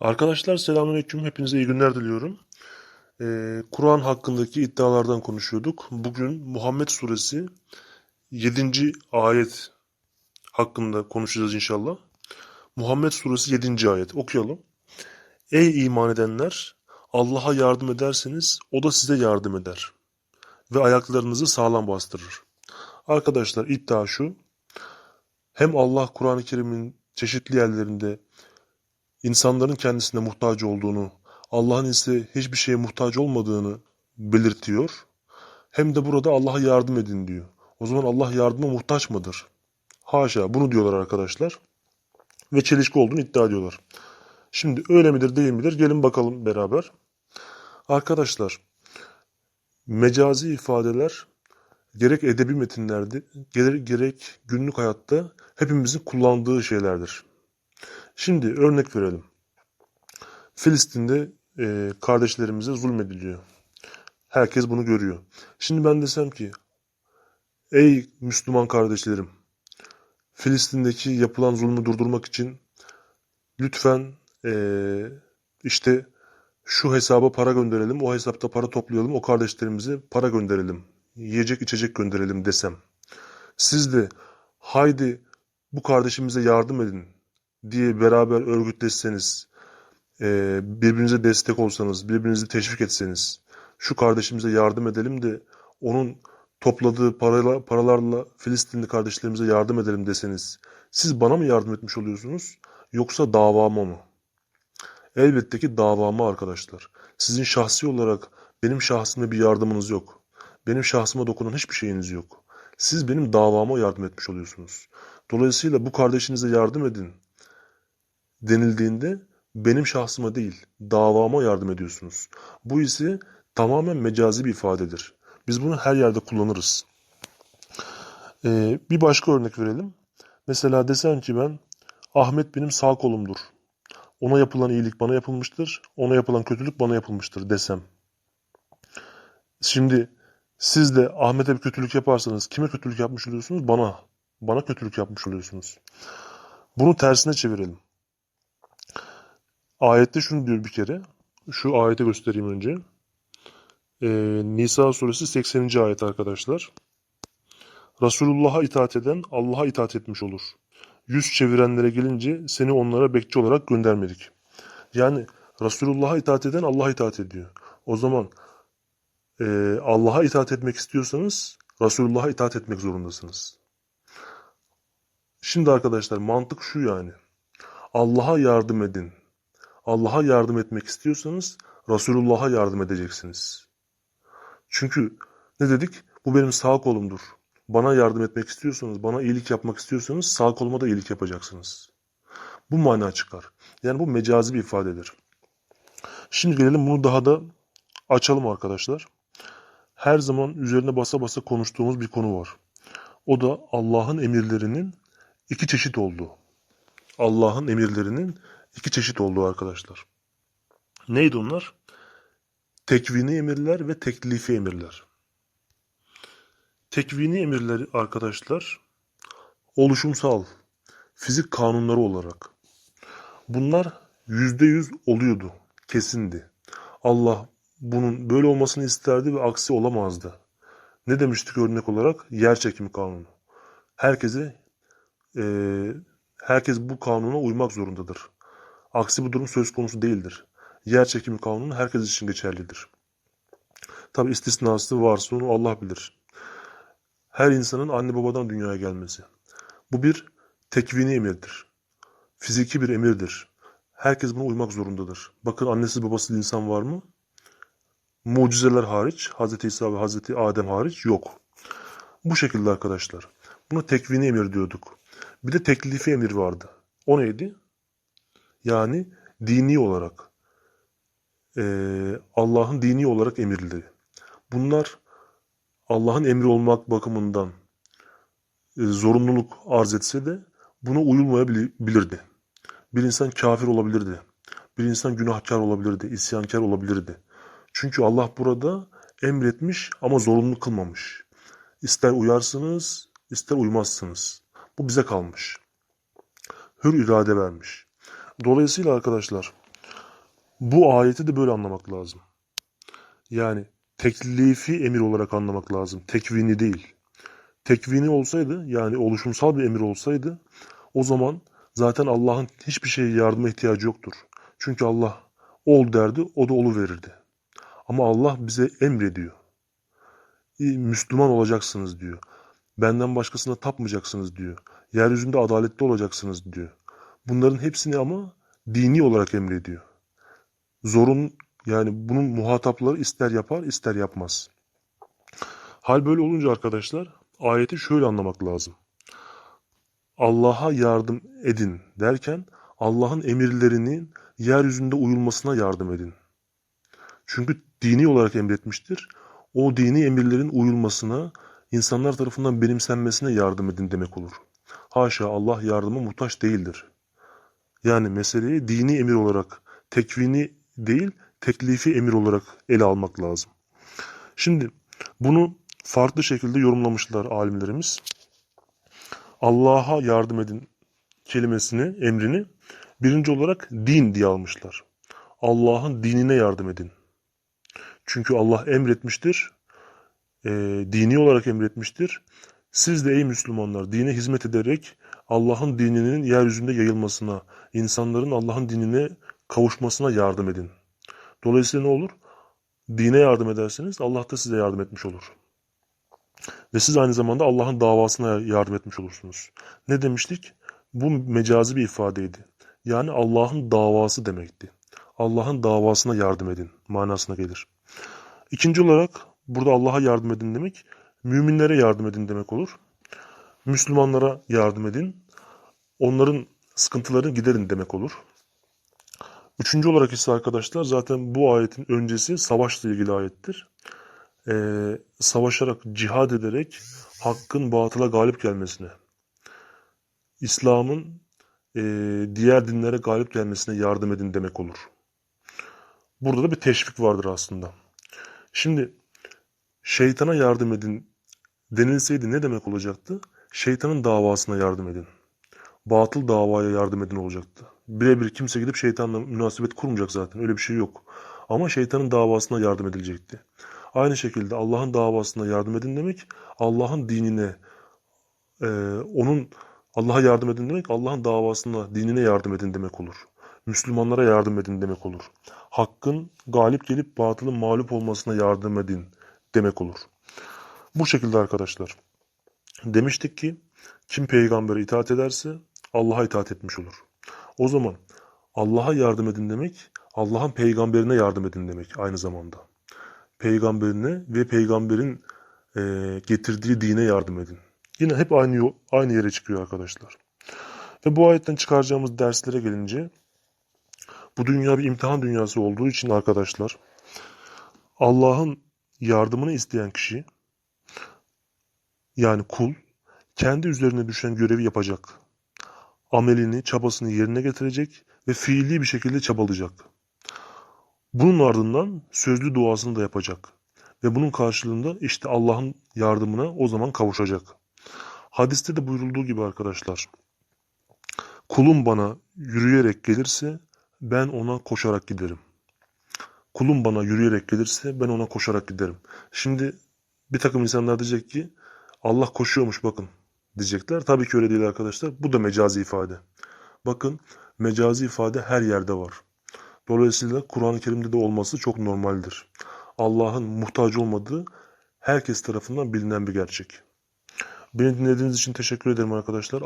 Arkadaşlar selamünaleyküm. Hepinize iyi günler diliyorum. Ee, Kur'an hakkındaki iddialardan konuşuyorduk. Bugün Muhammed Suresi 7. ayet hakkında konuşacağız inşallah. Muhammed Suresi 7. ayet okuyalım. Ey iman edenler! Allah'a yardım ederseniz o da size yardım eder. Ve ayaklarınızı sağlam bastırır. Arkadaşlar iddia şu. Hem Allah Kur'an-ı Kerim'in çeşitli yerlerinde insanların kendisine muhtaç olduğunu, Allah'ın ise hiçbir şeye muhtaç olmadığını belirtiyor. Hem de burada Allah'a yardım edin diyor. O zaman Allah yardıma muhtaç mıdır? Haşa bunu diyorlar arkadaşlar. Ve çelişki olduğunu iddia ediyorlar. Şimdi öyle midir değil midir? Gelin bakalım beraber. Arkadaşlar mecazi ifadeler gerek edebi metinlerde gerek, gerek günlük hayatta hepimizin kullandığı şeylerdir. Şimdi örnek verelim. Filistin'de e, kardeşlerimize zulmediliyor. Herkes bunu görüyor. Şimdi ben desem ki ey Müslüman kardeşlerim Filistin'deki yapılan zulmü durdurmak için lütfen e, işte şu hesaba para gönderelim, o hesapta para toplayalım, o kardeşlerimize para gönderelim, yiyecek içecek gönderelim desem. Siz de haydi bu kardeşimize yardım edin diye beraber örgütleşseniz, e, birbirinize destek olsanız, birbirinizi teşvik etseniz, şu kardeşimize yardım edelim de onun topladığı parayla, paralarla Filistinli kardeşlerimize yardım edelim deseniz, siz bana mı yardım etmiş oluyorsunuz yoksa davama mı? Elbette ki davama arkadaşlar. Sizin şahsi olarak benim şahsıma bir yardımınız yok. Benim şahsıma dokunan hiçbir şeyiniz yok. Siz benim davama yardım etmiş oluyorsunuz. Dolayısıyla bu kardeşinize yardım edin denildiğinde benim şahsıma değil, davama yardım ediyorsunuz. Bu ise tamamen mecazi bir ifadedir. Biz bunu her yerde kullanırız. Ee, bir başka örnek verelim. Mesela desem ki ben Ahmet benim sağ kolumdur. Ona yapılan iyilik bana yapılmıştır. Ona yapılan kötülük bana yapılmıştır desem. Şimdi siz de Ahmet'e bir kötülük yaparsanız kime kötülük yapmış oluyorsunuz? Bana. Bana kötülük yapmış oluyorsunuz. Bunu tersine çevirelim. Ayette şunu diyor bir kere. Şu ayeti göstereyim önce. Ee, Nisa suresi 80. ayet arkadaşlar. Resulullah'a itaat eden Allah'a itaat etmiş olur. Yüz çevirenlere gelince seni onlara bekçi olarak göndermedik. Yani Resulullah'a itaat eden Allah'a itaat ediyor. O zaman e, Allah'a itaat etmek istiyorsanız Resulullah'a itaat etmek zorundasınız. Şimdi arkadaşlar mantık şu yani. Allah'a yardım edin. Allah'a yardım etmek istiyorsanız Resulullah'a yardım edeceksiniz. Çünkü ne dedik? Bu benim sağ kolumdur. Bana yardım etmek istiyorsanız, bana iyilik yapmak istiyorsanız sağ koluma da iyilik yapacaksınız. Bu mana çıkar. Yani bu mecazi bir ifadedir. Şimdi gelelim bunu daha da açalım arkadaşlar. Her zaman üzerine basa basa konuştuğumuz bir konu var. O da Allah'ın emirlerinin iki çeşit olduğu. Allah'ın emirlerinin iki çeşit olduğu arkadaşlar. Neydi onlar? Tekvini emirler ve teklifi emirler. Tekvini emirleri arkadaşlar oluşumsal, fizik kanunları olarak. Bunlar yüzde yüz oluyordu, kesindi. Allah bunun böyle olmasını isterdi ve aksi olamazdı. Ne demiştik örnek olarak? Yer çekimi kanunu. Herkese, e, herkes bu kanuna uymak zorundadır. Aksi bu durum söz konusu değildir. Yer çekimi kanunu herkes için geçerlidir. Tabi istisnası varsa onu Allah bilir. Her insanın anne babadan dünyaya gelmesi. Bu bir tekvini emirdir. Fiziki bir emirdir. Herkes buna uymak zorundadır. Bakın annesi babası insan var mı? Mucizeler hariç, Hz. İsa ve Hz. Adem hariç yok. Bu şekilde arkadaşlar. Buna tekvini emir diyorduk. Bir de teklifi emir vardı. O neydi? Yani dini olarak. Ee, Allah'ın dini olarak emirleri. Bunlar Allah'ın emri olmak bakımından e, zorunluluk arz etse de buna uyulmayabilirdi. Bir insan kafir olabilirdi. Bir insan günahkar olabilirdi, isyankar olabilirdi. Çünkü Allah burada emretmiş ama zorunlu kılmamış. İster uyarsınız, ister uymazsınız. Bu bize kalmış. Hür irade vermiş. Dolayısıyla arkadaşlar Bu ayeti de böyle anlamak lazım. Yani teklifi emir olarak anlamak lazım. Tekvini değil. Tekvini olsaydı yani oluşumsal bir emir olsaydı o zaman zaten Allah'ın hiçbir şeye yardıma ihtiyacı yoktur. Çünkü Allah ol derdi o da olu verirdi. Ama Allah bize emrediyor. Müslüman olacaksınız diyor. Benden başkasına tapmayacaksınız diyor. Yeryüzünde adaletli olacaksınız diyor. Bunların hepsini ama dini olarak emrediyor. Zorun yani bunun muhatapları ister yapar ister yapmaz. Hal böyle olunca arkadaşlar ayeti şöyle anlamak lazım. Allah'a yardım edin derken Allah'ın emirlerinin yeryüzünde uyulmasına yardım edin. Çünkü dini olarak emretmiştir. O dini emirlerin uyulmasına, insanlar tarafından benimsenmesine yardım edin demek olur. Haşa Allah yardıma muhtaç değildir. Yani meseleyi dini emir olarak, tekvini değil, teklifi emir olarak ele almak lazım. Şimdi bunu farklı şekilde yorumlamışlar alimlerimiz. Allah'a yardım edin kelimesini, emrini birinci olarak din diye almışlar. Allah'ın dinine yardım edin. Çünkü Allah emretmiştir, e, dini olarak emretmiştir. Siz de ey Müslümanlar dine hizmet ederek Allah'ın dininin yeryüzünde yayılmasına, insanların Allah'ın dinine kavuşmasına yardım edin. Dolayısıyla ne olur? Dine yardım ederseniz Allah da size yardım etmiş olur. Ve siz aynı zamanda Allah'ın davasına yardım etmiş olursunuz. Ne demiştik? Bu mecazi bir ifadeydi. Yani Allah'ın davası demekti. Allah'ın davasına yardım edin manasına gelir. İkinci olarak burada Allah'a yardım edin demek, müminlere yardım edin demek olur. Müslümanlara yardım edin, onların sıkıntılarını giderin demek olur. Üçüncü olarak ise arkadaşlar zaten bu ayetin öncesi savaşla ilgili ayettir. Ee, savaşarak, cihad ederek hakkın batıla galip gelmesine, İslam'ın e, diğer dinlere galip gelmesine yardım edin demek olur. Burada da bir teşvik vardır aslında. Şimdi şeytana yardım edin denilseydi ne demek olacaktı? Şeytanın davasına yardım edin. Batıl davaya yardım edin olacaktı. Birebir kimse gidip şeytanla münasebet kurmayacak zaten. Öyle bir şey yok. Ama şeytanın davasına yardım edilecekti. Aynı şekilde Allah'ın davasına yardım edin demek, Allah'ın dinine, e, onun Allah'a yardım edin demek, Allah'ın davasına, dinine yardım edin demek olur. Müslümanlara yardım edin demek olur. Hakkın galip gelip batılın mağlup olmasına yardım edin demek olur. Bu şekilde arkadaşlar. Demiştik ki kim peygambere itaat ederse Allah'a itaat etmiş olur. O zaman Allah'a yardım edin demek Allah'ın peygamberine yardım edin demek aynı zamanda. Peygamberine ve peygamberin e, getirdiği dine yardım edin. Yine hep aynı aynı yere çıkıyor arkadaşlar. Ve bu ayetten çıkaracağımız derslere gelince bu dünya bir imtihan dünyası olduğu için arkadaşlar Allah'ın yardımını isteyen kişi yani kul kendi üzerine düşen görevi yapacak. Amelini, çabasını yerine getirecek ve fiili bir şekilde çabalayacak. Bunun ardından sözlü duasını da yapacak. Ve bunun karşılığında işte Allah'ın yardımına o zaman kavuşacak. Hadiste de buyurulduğu gibi arkadaşlar. Kulum bana yürüyerek gelirse ben ona koşarak giderim. Kulum bana yürüyerek gelirse ben ona koşarak giderim. Şimdi bir takım insanlar diyecek ki Allah koşuyormuş bakın diyecekler. Tabii ki öyle değil arkadaşlar. Bu da mecazi ifade. Bakın mecazi ifade her yerde var. Dolayısıyla Kur'an-ı Kerim'de de olması çok normaldir. Allah'ın muhtaç olmadığı herkes tarafından bilinen bir gerçek. Beni dinlediğiniz için teşekkür ederim arkadaşlar.